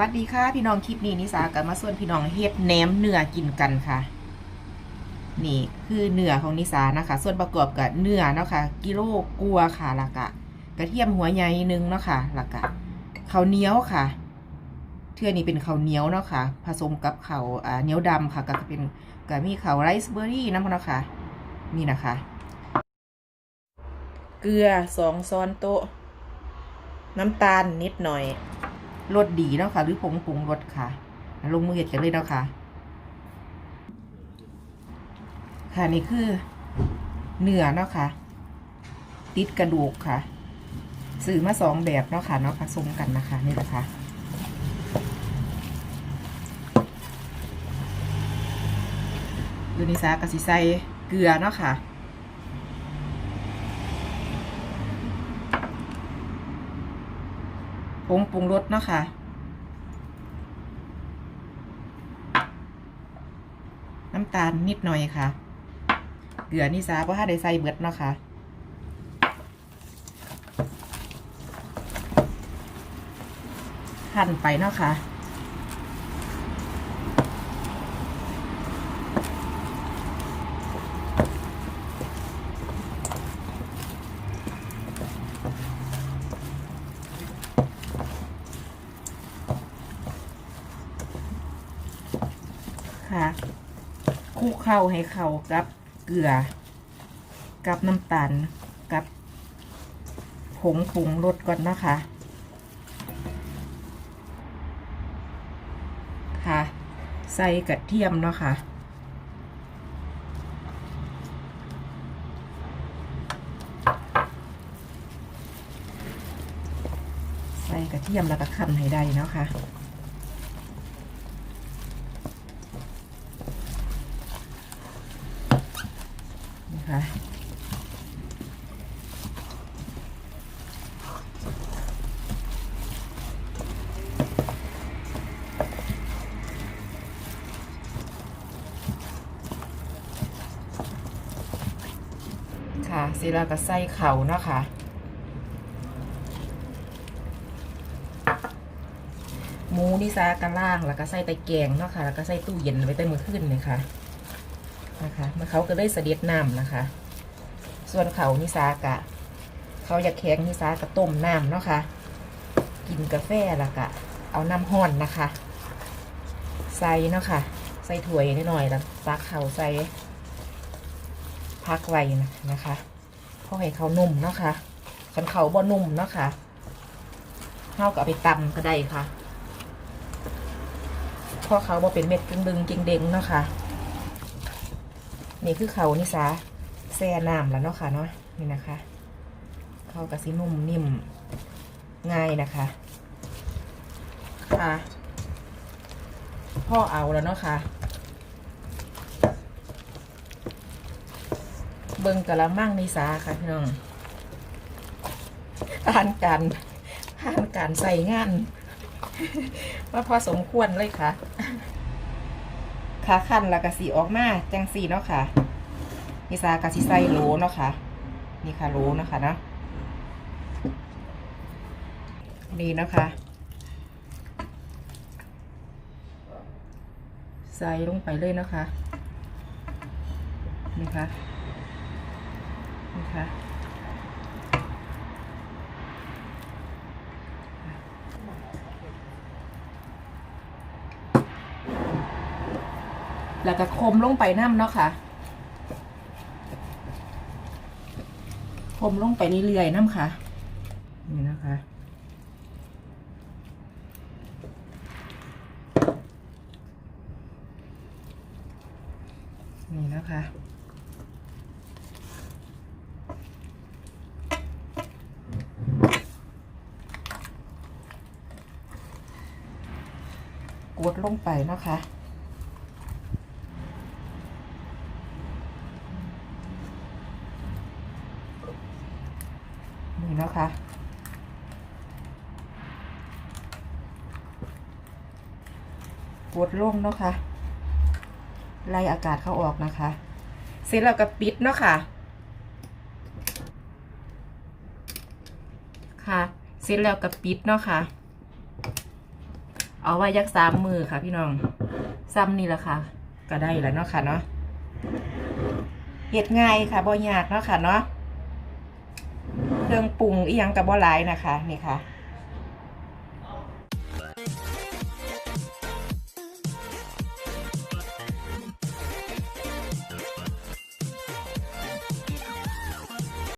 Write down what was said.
วัสดีค่ะ พี่น้องคลิปนี้นิสากันมาส่วนพี่น้องเฮ็ดแหนมเนื้อกินกันค่ะ นี่คือเนื้อของนิสานะคะ ส่วนประกอบกับเนื้อเนาะค่ะกิโลกัวค่ะล้วก็กระเทียมหัวใหญ่นึงเนาะค่ะล้วก็ข้าวเหนียวค่ะเทื่อนี้เป็นข้าวเหนียวเนาะค่ะ ผสมกับข้าวอ่าเหนียวดำค่ะ ก็เป็นก็มีข้าวไรซ์เบอร์รี่น้ำมันเนาะค่ะนี่นะคะ เกลือสองช้อนโต๊ะ น้ำตาลนิดหน่อย รสดีเนาะค่ะ หรือผงปรุงรสค่ะ ลงมือเห็ดกันเลยเนาะค่ะ ค่ะนี่คือเนื้อเนาะค่ะ ติดกระดูกค่ะซื้อมาสองแบบเนาะค่ะเนาะผสมกันนะคะนี่แหละค่ะดูนิสากะสิใส่เกลือเนาะค่ะ ผงปรุงรสเนาะค่ะน้ำตาลนิดหน่อยค่ะ เกลือนี่ซาเพราะถ้าได้ใส่เบิดเนาะค่ะหั่นไปเนาะค่ะ ค่ะคลุกเข้าให้เข้ากับเกลือ กับน้ำตาลกับผงปรุงรสก่อนนะคะค่ะ ใส่กระเทียมเนาะค่ะใส่กระเทียมแล้วก็คั่นให้ได้เนาะค่ะ นะคะค่ะเสร็จแล้วก็ใส่เข่านะคะหมูนี่ซากระล่างแล้วก็ใส่ไตแกงเนาะค่ะ แล้วก็ใส่ตู้เย็นไว้ใต้มือขึ้นเลยค่ะ นะคะมันเขาก็ได้เสด็จน้ำนะคะ ส่วนเขานิสากะ เขาอยากแข็งนิสากะต้มน้ำเนาะค่ะกินกาแฟแล้วก็เอาน้ำห้อนนะคะ ใส่เนาะค่ะ ใส่ถ้วยนิดหน่อยแล้วตักเขาใส่พักไว้นะคะเพราะให้เขานุ่มเนาะค่ะคันเขาบ่นุ่มเนาะค่ะเท่ากับเอาไปตำก็ได้ค่ะเพราะเขาบ่เป็นเม็ดกึ่งดึงกิงเด้งเนาะค่ะ นี่คือเขานี่ซะแซ่น้ำแล้วเนาะค่ะเนาะนี่นะคะเข้ากระซินุ่มนิ่มง่ายนะคะค่ะพ่อเอาแล้วเนาะค่ะ เบิ่งกะละมั่งนิสาค่ะพี่น้องผ่านการผ่านการใส่งานว่าพอสมควรเลยค่ะ ขาขั้นแล้วก็สีออกมาจังสีเนาะค่ะนิสากะสิใส่โลเนาะค่ะนี่ค่ะโลเนาะค่ะเนาะนี่เนาะคะใส่ลงไปเลยเนาะคะนี่ค่ะนี่ค่ะ แล้วก็คมลงไปน้ำเนาะค่ะ คมลงไปเรื่อยๆน้ำค่ะ นี่นะคะนี่นะคะ กดลงไปนะคะ นะคะ กดลงเนาะคะ่ะไล่อากาศเข้าออกนะคะ เสร็จแล้วก็ปิดเนาะคะ่ะ ค่ะ เสร็จแล้วก็ปิดเนาะคะ่ะ เอาไว้ยักสามมือค่ะพี่น้อง ซ้ำนี่แหละค่ะ ก็ได้แล้วเนาะค่ะเนาะเหตุง่ายค่ะบ่ยากเนาะค่ะเนาะ เครื่องปรุงอีหยังกับบ่หลายนะคะนี่ค่ะ